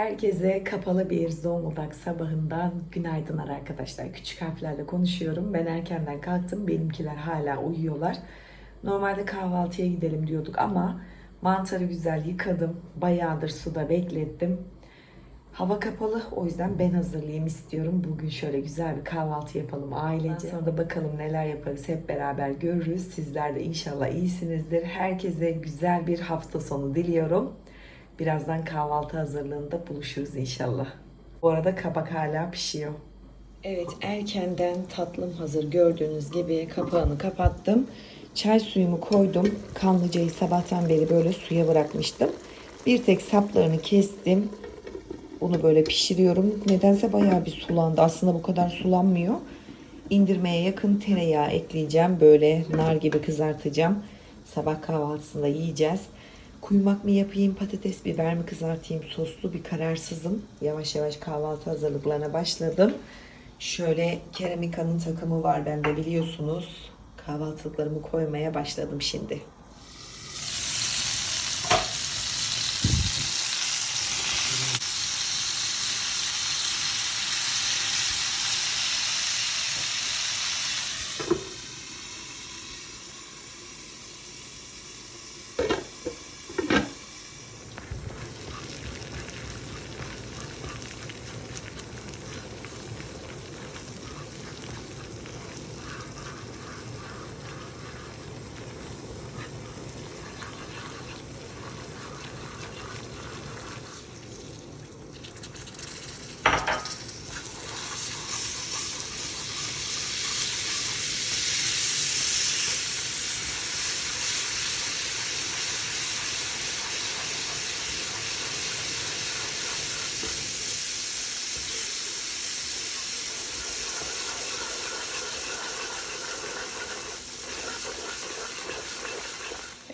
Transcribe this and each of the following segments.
Herkese kapalı bir Zonguldak sabahından günaydınlar arkadaşlar. Küçük harflerle konuşuyorum. Ben erkenden kalktım. Benimkiler hala uyuyorlar. Normalde kahvaltıya gidelim diyorduk ama mantarı güzel yıkadım. Bayağıdır suda beklettim. Hava kapalı o yüzden ben hazırlayayım istiyorum. Bugün şöyle güzel bir kahvaltı yapalım ailece. Sonra da bakalım neler yaparız hep beraber görürüz. Sizler de inşallah iyisinizdir. Herkese güzel bir hafta sonu diliyorum. Birazdan kahvaltı hazırlığında buluşuruz inşallah. Bu arada kabak hala pişiyor. Evet erkenden tatlım hazır gördüğünüz gibi kapağını kapattım. Çay suyumu koydum. Kanlıcayı sabahtan beri böyle suya bırakmıştım. Bir tek saplarını kestim. Bunu böyle pişiriyorum. Nedense bayağı bir sulandı. Aslında bu kadar sulanmıyor. İndirmeye yakın tereyağı ekleyeceğim. Böyle nar gibi kızartacağım. Sabah kahvaltısında yiyeceğiz. Kuymak mı yapayım, patates biber mi kızartayım soslu bir kararsızım. Yavaş yavaş kahvaltı hazırlıklarına başladım. Şöyle Keramika'nın takımı var bende biliyorsunuz. Kahvaltılıklarımı koymaya başladım şimdi.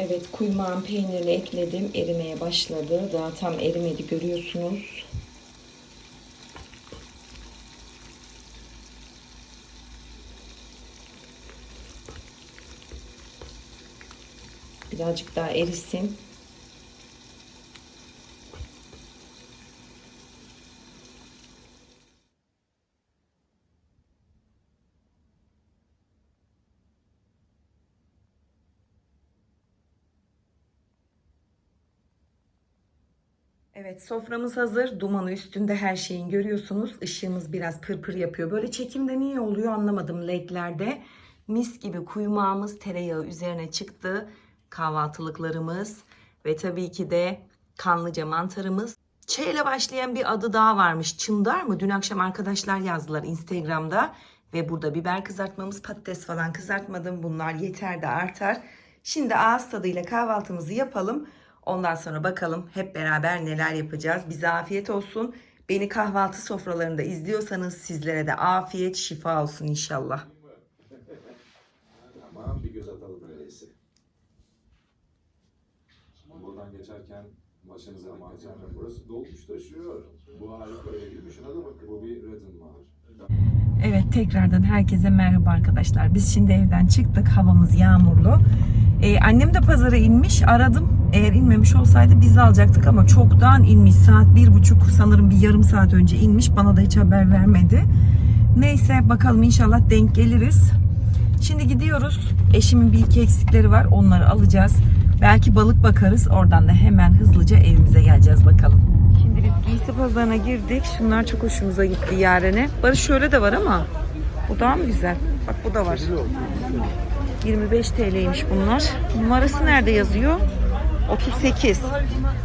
Evet kuymağın peynirini ekledim. Erimeye başladı. Daha tam erimedi görüyorsunuz. Birazcık daha erisin. Evet soframız hazır. Dumanı üstünde her şeyin görüyorsunuz. Işığımız biraz pırpır yapıyor. Böyle çekimde niye oluyor anlamadım ledlerde. Mis gibi kuymağımız tereyağı üzerine çıktı. Kahvaltılıklarımız ve tabii ki de kanlıca mantarımız. Ç ile başlayan bir adı daha varmış. Çındar mı? Dün akşam arkadaşlar yazdılar Instagram'da. Ve burada biber kızartmamız, patates falan kızartmadım. Bunlar yeter de artar. Şimdi ağız tadıyla kahvaltımızı yapalım. Ondan sonra bakalım hep beraber neler yapacağız. Bize afiyet olsun. Beni kahvaltı sofralarında izliyorsanız sizlere de afiyet, şifa olsun inşallah. Tamam bir göz atalım öyleyse. Buradan geçerken başınıza edin. burası dolmuş taşıyor. Bu harika öyle değil mi? Şuna da bakın. Bu bir Redden var. Evet tekrardan herkese merhaba arkadaşlar. Biz şimdi evden çıktık. Havamız yağmurlu. Ee, annem de pazara inmiş. Aradım. Eğer inmemiş olsaydı biz alacaktık ama çoktan inmiş. Saat bir buçuk sanırım bir yarım saat önce inmiş. Bana da hiç haber vermedi. Neyse bakalım inşallah denk geliriz. Şimdi gidiyoruz. Eşimin bir iki eksikleri var. Onları alacağız. Belki balık bakarız. Oradan da hemen hızlıca evimize geleceğiz bakalım. Biz giysi pazarına girdik. Şunlar çok hoşumuza gitti yarene. Barış şöyle de var ama bu daha mı güzel? Bak bu da var. 25 TL'ymiş bunlar. Numarası nerede yazıyor? 38.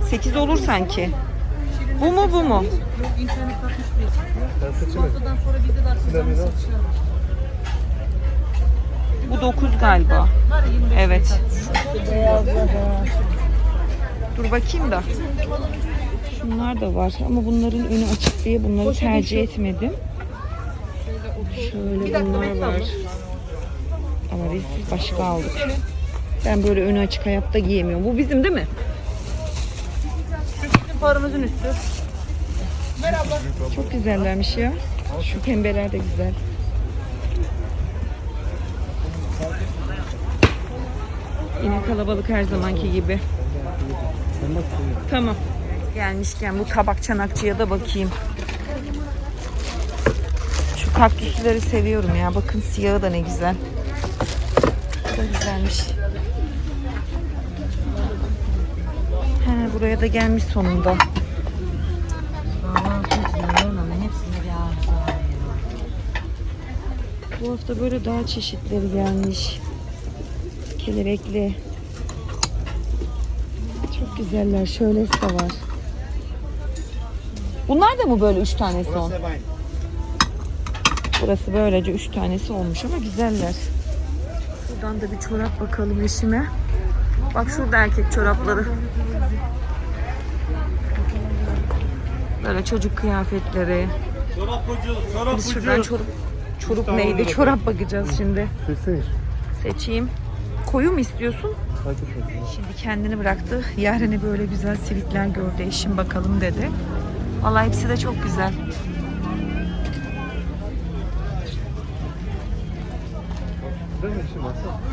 8 olur sanki. Bu mu bu mu? Bu 9 galiba. Evet. Dur bakayım da. Şunlar da var ama bunların önü açık diye bunları tercih etmedim. Şöyle bunlar var. Ama biz başka aldık. Ben böyle önü açık hayatta giyemiyorum. Bu bizim değil mi? Bizim paramızın üstü. Çok güzellermiş ya. Şu pembeler de güzel. Yine kalabalık her zamanki gibi. Tamam. Gelmişken bu tabak çanakçıya da bakayım. Şu kaktüsleri seviyorum ya. Bakın siyahı da ne güzel. Bu da güzelmiş. He, buraya da gelmiş sonunda. Bu hafta böyle daha çeşitleri gelmiş. Kelebekli. Çok güzeller. Şöylesi de var. Bunlar da mı böyle üç tanesi on? Burası böylece üç tanesi olmuş ama güzeller. Buradan da bir çorap bakalım eşime. Bak şurada erkek çorapları. Böyle çocuk kıyafetleri. Çorap ucuz, çorap Biz şuradan ucuz. çorap, çorap neydi? Çorap bakacağız şimdi. Seçsene. Seçeyim. Koyu mu istiyorsun? Şimdi kendini bıraktı. Yaren'e böyle güzel sivitler gördü. Eşim bakalım dedi. Vallahi hepsi de çok güzel.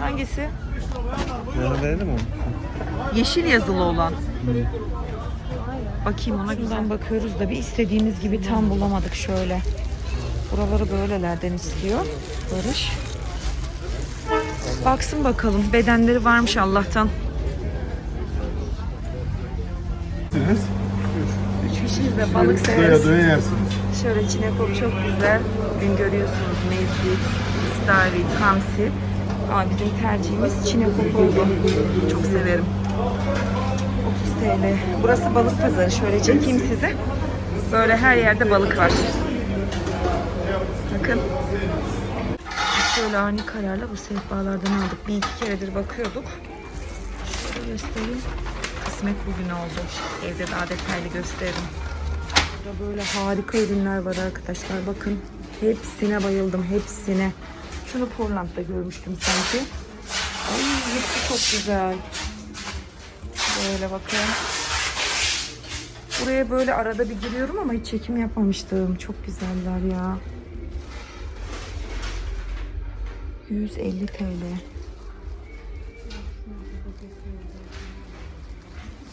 Hangisi? Yanına verelim mi? Yeşil yazılı olan. Bakayım ona güzel bakıyoruz da bir istediğimiz gibi tam bulamadık şöyle. Buraları böylelerden istiyor Barış. Baksın bakalım. Bedenleri varmış Allah'tan. De balık severiz. doya yersiniz. Şöyle çinekop çok güzel. Bugün görüyorsunuz mezgit, istavrit, hamsi. Ama bizim tercihimiz çinekop oldu. Çok severim. 30 TL. Burası balık pazarı. Şöyle çekeyim size. Böyle her yerde balık var. Bakın. Şöyle ani kararla bu sehpalardan aldık. Bir iki keredir bakıyorduk. Şöyle göstereyim. Kısmet bugün oldu. Evde daha detaylı gösteririm. Burada böyle harika ürünler var arkadaşlar. Bakın hepsine bayıldım. Hepsine. Şunu Portland'da görmüştüm sanki. Ay hepsi çok güzel. Böyle bakın. Buraya böyle arada bir giriyorum ama hiç çekim yapmamıştım. Çok güzeller ya. 150 TL.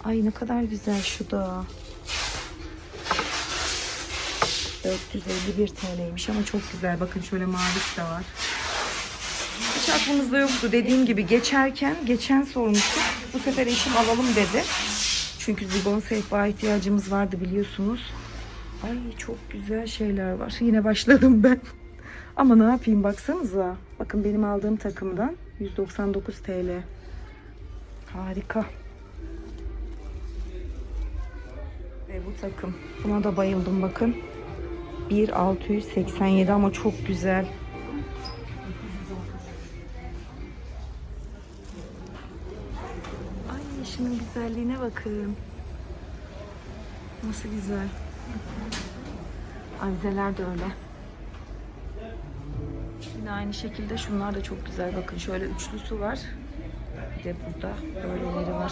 Ay ne kadar güzel şu da. 451 TL'ymiş ama çok güzel. Bakın şöyle mavisi de var. Hiç aklımızda yoktu. Dediğim gibi geçerken, geçen sormuştuk. Bu sefer eşim alalım dedi. Çünkü zigon sehpa ihtiyacımız vardı biliyorsunuz. Ay çok güzel şeyler var. Yine başladım ben. Ama ne yapayım baksanıza. Bakın benim aldığım takımdan 199 TL. Harika. Ve bu takım. Buna da bayıldım bakın. 1687 ama çok güzel. Ay şunun güzelliğine bakın. Nasıl güzel. Avizeler de öyle. Yine aynı şekilde şunlar da çok güzel. Bakın şöyle üçlüsü var. Bir de burada böyleleri var.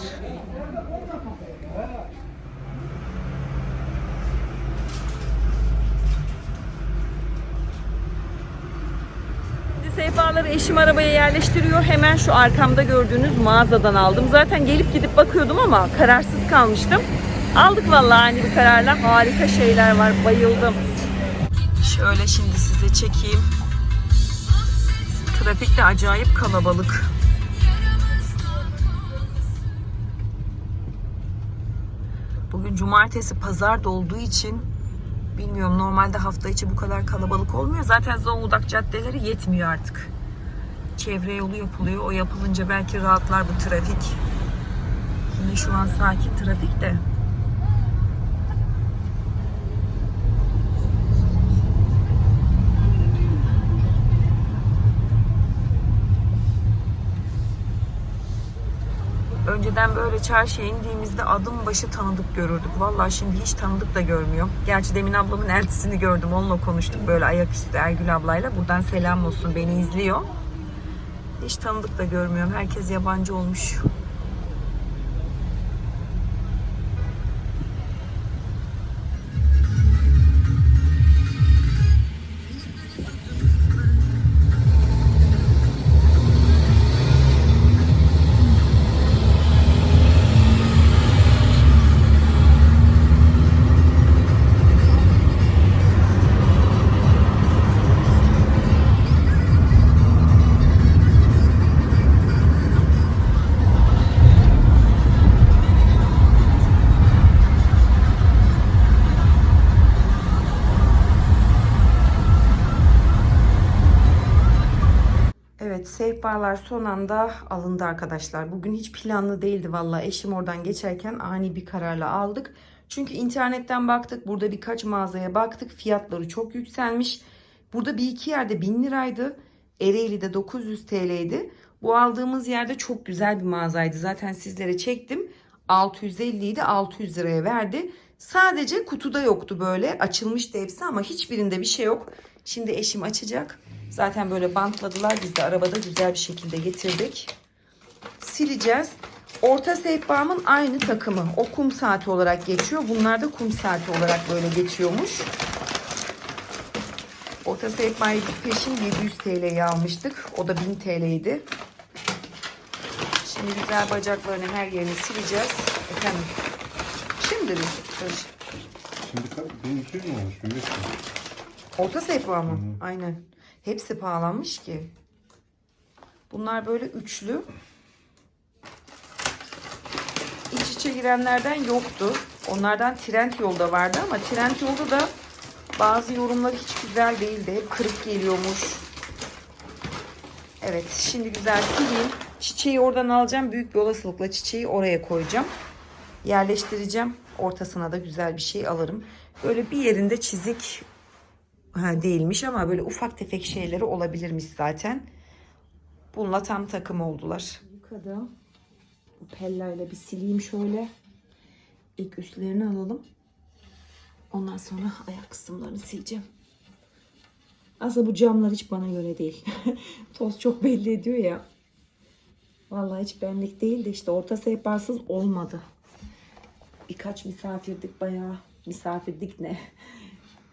Sehpaları eşim arabaya yerleştiriyor. Hemen şu arkamda gördüğünüz mağazadan aldım. Zaten gelip gidip bakıyordum ama kararsız kalmıştım. Aldık vallahi hani bir kararla. Harika şeyler var. Bayıldım. Şöyle şimdi size çekeyim. Trafik de acayip kalabalık. Bugün cumartesi pazar da olduğu için bilmiyorum normalde hafta içi bu kadar kalabalık olmuyor. Zaten Zonguldak caddeleri yetmiyor artık. Çevre yolu yapılıyor. O yapılınca belki rahatlar bu trafik. Yine şu an sakin trafik de. Önceden böyle çarşıya indiğimizde adım başı tanıdık görürdük. Vallahi şimdi hiç tanıdık da görmüyorum. Gerçi demin ablamın eltisini gördüm. Onunla konuştuk böyle ayaküstü Ergül ablayla. Buradan selam olsun beni izliyor. Hiç tanıdık da görmüyorum. Herkes yabancı olmuş. Sehpalar son anda alındı arkadaşlar. Bugün hiç planlı değildi valla. Eşim oradan geçerken ani bir kararla aldık. Çünkü internetten baktık. Burada birkaç mağazaya baktık. Fiyatları çok yükselmiş. Burada bir iki yerde 1000 liraydı. Ereğli'de 900 TL'ydi. Bu aldığımız yerde çok güzel bir mağazaydı. Zaten sizlere çektim. 650 idi 600 liraya verdi. Sadece kutuda yoktu böyle. Açılmıştı hepsi ama hiçbirinde bir şey yok. Şimdi eşim açacak. Zaten böyle bantladılar. Biz de arabada güzel bir şekilde getirdik. Sileceğiz. Orta sehpamın aynı takımı. O kum saati olarak geçiyor. Bunlar da kum saati olarak böyle geçiyormuş. Orta sehpayı biz peşin 700 TL'ye almıştık. O da 1000 TL'ydi. Şimdi güzel bacaklarını her yerini sileceğiz. Efendim. Şimdi bir. Şimdi? 1200 mi olmuş? 1500 mi? Orta sehpa mı? Aynen. Hepsi pahalanmış ki. Bunlar böyle üçlü. İç içe girenlerden yoktu. Onlardan trend yolda vardı ama trend yolda da bazı yorumlar hiç güzel değildi. Hep kırık geliyormuş. Evet şimdi güzel sileyim. Çiçeği oradan alacağım. Büyük bir olasılıkla çiçeği oraya koyacağım. Yerleştireceğim. Ortasına da güzel bir şey alırım. Böyle bir yerinde çizik ha, değilmiş ama böyle ufak tefek şeyleri olabilirmiş zaten. Bununla tam takım oldular. Yıkadım. Pellayla bir sileyim şöyle. İlk üstlerini alalım. Ondan sonra ayak kısımlarını sileceğim. Aslında bu camlar hiç bana göre değil. Toz çok belli ediyor ya. Vallahi hiç benlik değil de işte orta sehpasız olmadı. Birkaç misafirdik bayağı. Misafirdik ne?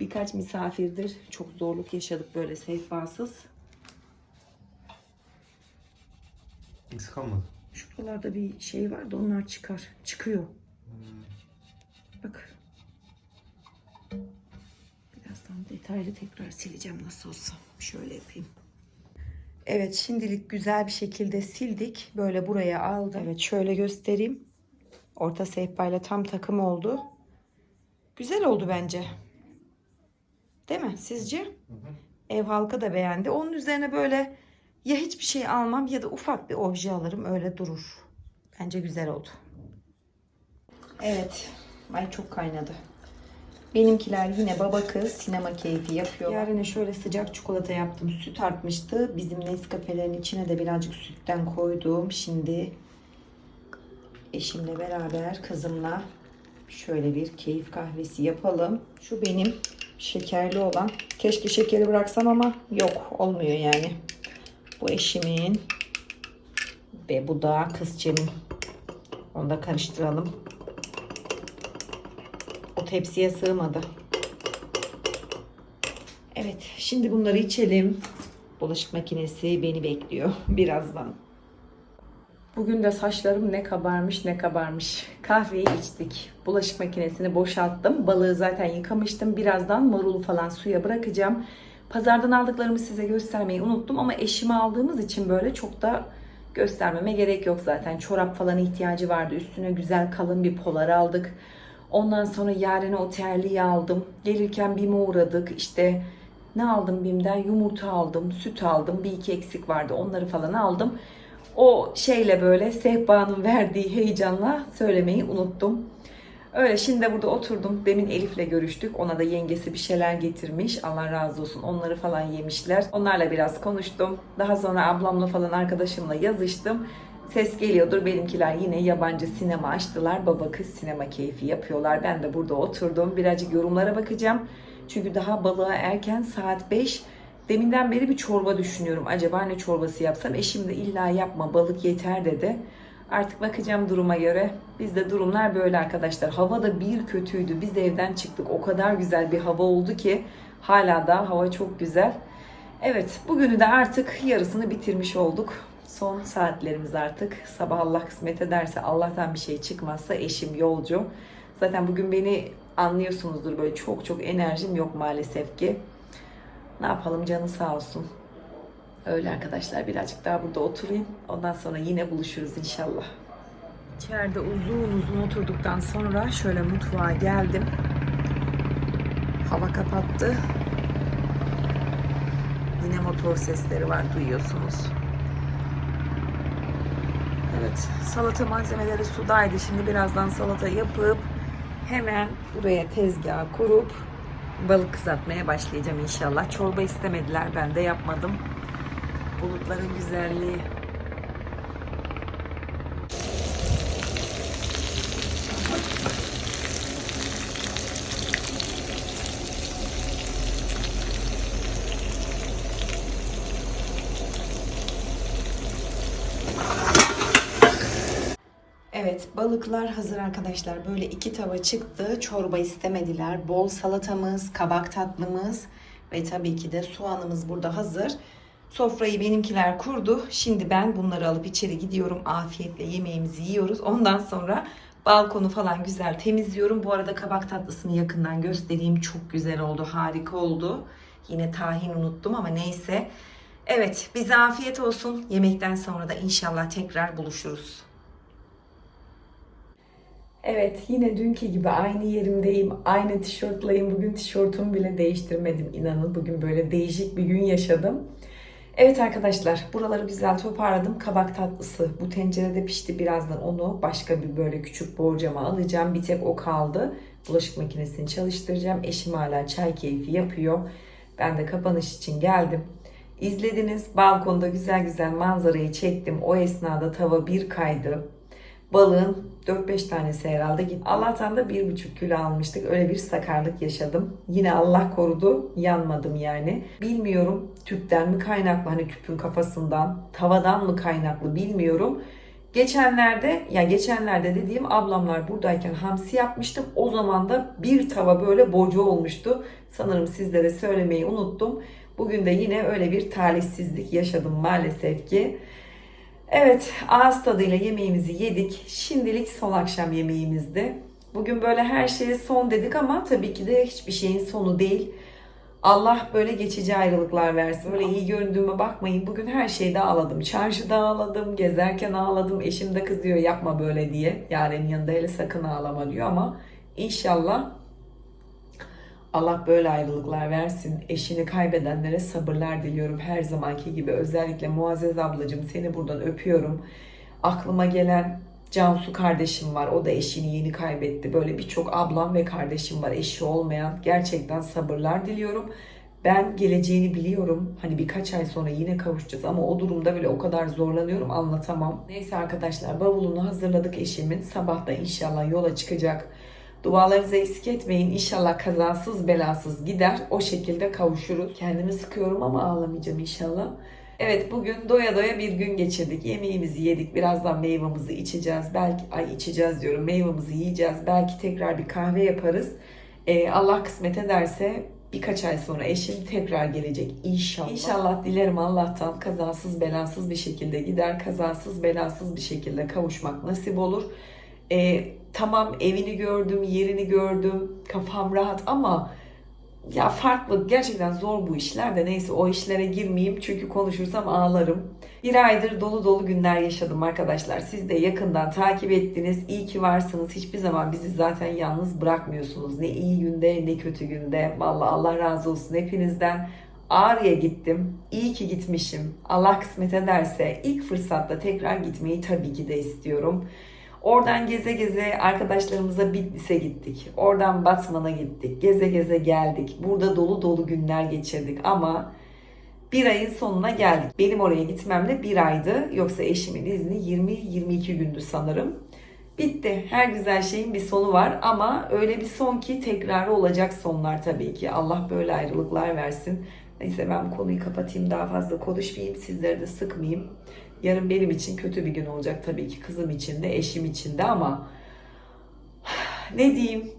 Birkaç misafirdir. Çok zorluk yaşadık böyle sehpasız. Eksik kalmadı. Şuralarda bir şey var da onlar çıkar. Çıkıyor. Bak. Birazdan detaylı tekrar sileceğim nasıl olsa. Şöyle yapayım. Evet şimdilik güzel bir şekilde sildik. Böyle buraya aldım. Evet şöyle göstereyim. Orta sehpayla tam takım oldu. Güzel oldu bence. Değil mi sizce? Ev halkı da beğendi. Onun üzerine böyle ya hiçbir şey almam ya da ufak bir obje alırım öyle durur. Bence güzel oldu. Evet. Ay çok kaynadı. Benimkiler yine baba kız sinema keyfi yapıyor. Yarına şöyle sıcak çikolata yaptım. Süt artmıştı. Bizim Nescafe'lerin içine de birazcık sütten koydum. Şimdi eşimle beraber kızımla şöyle bir keyif kahvesi yapalım. Şu benim şekerli olan. Keşke şekeri bıraksam ama yok olmuyor yani. Bu eşimin ve bu da kızcığımın. Onu da karıştıralım. O tepsiye sığmadı. Evet, şimdi bunları içelim. Bulaşık makinesi beni bekliyor birazdan. Bugün de saçlarım ne kabarmış ne kabarmış. Kahveyi içtik. Bulaşık makinesini boşalttım. Balığı zaten yıkamıştım. Birazdan marulu falan suya bırakacağım. Pazardan aldıklarımı size göstermeyi unuttum ama eşime aldığımız için böyle çok da göstermeme gerek yok zaten. Çorap falan ihtiyacı vardı. Üstüne güzel kalın bir polar aldık. Ondan sonra yarına o terliği aldım. Gelirken BİM'e uğradık. İşte ne aldım BİM'den? Yumurta aldım, süt aldım. Bir iki eksik vardı. Onları falan aldım. O şeyle böyle sehpanın verdiği heyecanla söylemeyi unuttum. Öyle şimdi de burada oturdum. Demin Elif'le görüştük. Ona da yengesi bir şeyler getirmiş. Allah razı olsun. Onları falan yemişler. Onlarla biraz konuştum. Daha sonra ablamla falan arkadaşımla yazıştım. Ses geliyordur. Benimkiler yine yabancı sinema açtılar. Baba kız sinema keyfi yapıyorlar. Ben de burada oturdum. Birazcık yorumlara bakacağım. Çünkü daha balığa erken saat 5. Deminden beri bir çorba düşünüyorum. Acaba ne çorbası yapsam? Eşim de illa yapma balık yeter dedi. Artık bakacağım duruma göre. Bizde durumlar böyle arkadaşlar. Hava da bir kötüydü. Biz evden çıktık. O kadar güzel bir hava oldu ki hala da hava çok güzel. Evet, bugünü de artık yarısını bitirmiş olduk. Son saatlerimiz artık. Sabah Allah kısmet ederse, Allah'tan bir şey çıkmazsa eşim yolcu. Zaten bugün beni anlıyorsunuzdur böyle çok çok enerjim yok maalesef ki. Ne yapalım canı sağ olsun. Öyle arkadaşlar birazcık daha burada oturayım. Ondan sonra yine buluşuruz inşallah. İçeride uzun uzun oturduktan sonra şöyle mutfağa geldim. Hava kapattı. Yine motor sesleri var duyuyorsunuz. Evet, salata malzemeleri sudaydı. Şimdi birazdan salata yapıp hemen buraya tezgah kurup balık kızartmaya başlayacağım inşallah. Çorba istemediler, ben de yapmadım. Bulutların güzelliği. Evet, balıklar hazır arkadaşlar. Böyle iki tava çıktı. Çorba istemediler. Bol salatamız, kabak tatlımız ve tabii ki de soğanımız burada hazır. Sofrayı benimkiler kurdu. Şimdi ben bunları alıp içeri gidiyorum. Afiyetle yemeğimizi yiyoruz. Ondan sonra balkonu falan güzel temizliyorum. Bu arada kabak tatlısını yakından göstereyim. Çok güzel oldu, harika oldu. Yine tahin unuttum ama neyse. Evet, bize afiyet olsun. Yemekten sonra da inşallah tekrar buluşuruz. Evet yine dünkü gibi aynı yerimdeyim. Aynı tişörtleyim. Bugün tişörtümü bile değiştirmedim inanın. Bugün böyle değişik bir gün yaşadım. Evet arkadaşlar buraları güzel toparladım. Kabak tatlısı bu tencerede pişti. Birazdan onu başka bir böyle küçük borcama alacağım. Bir tek o kaldı. Bulaşık makinesini çalıştıracağım. Eşim hala çay keyfi yapıyor. Ben de kapanış için geldim. İzlediniz. Balkonda güzel güzel manzarayı çektim. O esnada tava bir kaydı. Balığın 4-5 tanesi herhalde gitti. Allah'tan da 1,5 kilo almıştık. Öyle bir sakarlık yaşadım. Yine Allah korudu. Yanmadım yani. Bilmiyorum tüpten mi kaynaklı hani tüpün kafasından, tavadan mı kaynaklı bilmiyorum. Geçenlerde ya geçenlerde dediğim ablamlar buradayken hamsi yapmıştım. O zaman da bir tava böyle boca olmuştu. Sanırım sizlere söylemeyi unuttum. Bugün de yine öyle bir talihsizlik yaşadım maalesef ki. Evet, ağız tadıyla yemeğimizi yedik. Şimdilik son akşam yemeğimizdi. Bugün böyle her şeye son dedik ama tabii ki de hiçbir şeyin sonu değil. Allah böyle geçici ayrılıklar versin. Böyle iyi göründüğüme bakmayın. Bugün her şeyde ağladım. Çarşıda ağladım, gezerken ağladım. Eşim de kızıyor yapma böyle diye. Yarenin yanında hele sakın ağlama diyor ama inşallah Allah böyle ayrılıklar versin. Eşini kaybedenlere sabırlar diliyorum her zamanki gibi. Özellikle Muazzez ablacığım seni buradan öpüyorum. Aklıma gelen Cansu kardeşim var. O da eşini yeni kaybetti. Böyle birçok ablam ve kardeşim var eşi olmayan. Gerçekten sabırlar diliyorum. Ben geleceğini biliyorum. Hani birkaç ay sonra yine kavuşacağız ama o durumda bile o kadar zorlanıyorum anlatamam. Neyse arkadaşlar bavulunu hazırladık eşimin. Sabah da inşallah yola çıkacak. Dualarınızı eksik etmeyin. İnşallah kazasız belasız gider. O şekilde kavuşuruz. Kendimi sıkıyorum ama ağlamayacağım inşallah. Evet bugün doya doya bir gün geçirdik. Yemeğimizi yedik. Birazdan meyvamızı içeceğiz. Belki ay içeceğiz diyorum. Meyvamızı yiyeceğiz. Belki tekrar bir kahve yaparız. Ee, Allah kısmet ederse birkaç ay sonra eşim tekrar gelecek inşallah. İnşallah dilerim Allah'tan kazasız belasız bir şekilde gider. Kazasız belasız bir şekilde kavuşmak nasip olur. Ee, tamam evini gördüm, yerini gördüm, kafam rahat ama ya farklı gerçekten zor bu işler de neyse o işlere girmeyeyim çünkü konuşursam ağlarım. Bir aydır dolu dolu günler yaşadım arkadaşlar. Siz de yakından takip ettiniz. İyi ki varsınız. Hiçbir zaman bizi zaten yalnız bırakmıyorsunuz. Ne iyi günde ne kötü günde. Vallahi Allah razı olsun hepinizden. Ağrı'ya gittim. İyi ki gitmişim. Allah kısmet ederse ilk fırsatta tekrar gitmeyi tabii ki de istiyorum. Oradan geze geze arkadaşlarımıza Bitlis'e gittik. Oradan Batman'a gittik. Geze geze geldik. Burada dolu dolu günler geçirdik ama bir ayın sonuna geldik. Benim oraya gitmemle bir aydı. Yoksa eşimin izni 20-22 gündü sanırım. Bitti. Her güzel şeyin bir sonu var ama öyle bir son ki tekrarı olacak sonlar tabii ki. Allah böyle ayrılıklar versin. Neyse ben bu konuyu kapatayım daha fazla konuşmayayım. Sizleri de sıkmayayım. Yarın benim için kötü bir gün olacak tabii ki. Kızım için de eşim için de ama ne diyeyim?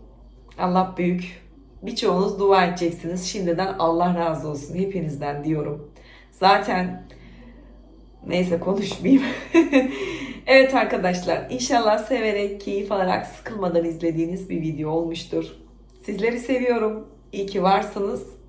Allah büyük. Birçoğunuz dua edeceksiniz. Şimdiden Allah razı olsun hepinizden diyorum. Zaten neyse konuşmayayım. evet arkadaşlar inşallah severek, keyif alarak, sıkılmadan izlediğiniz bir video olmuştur. Sizleri seviyorum. İyi ki varsınız.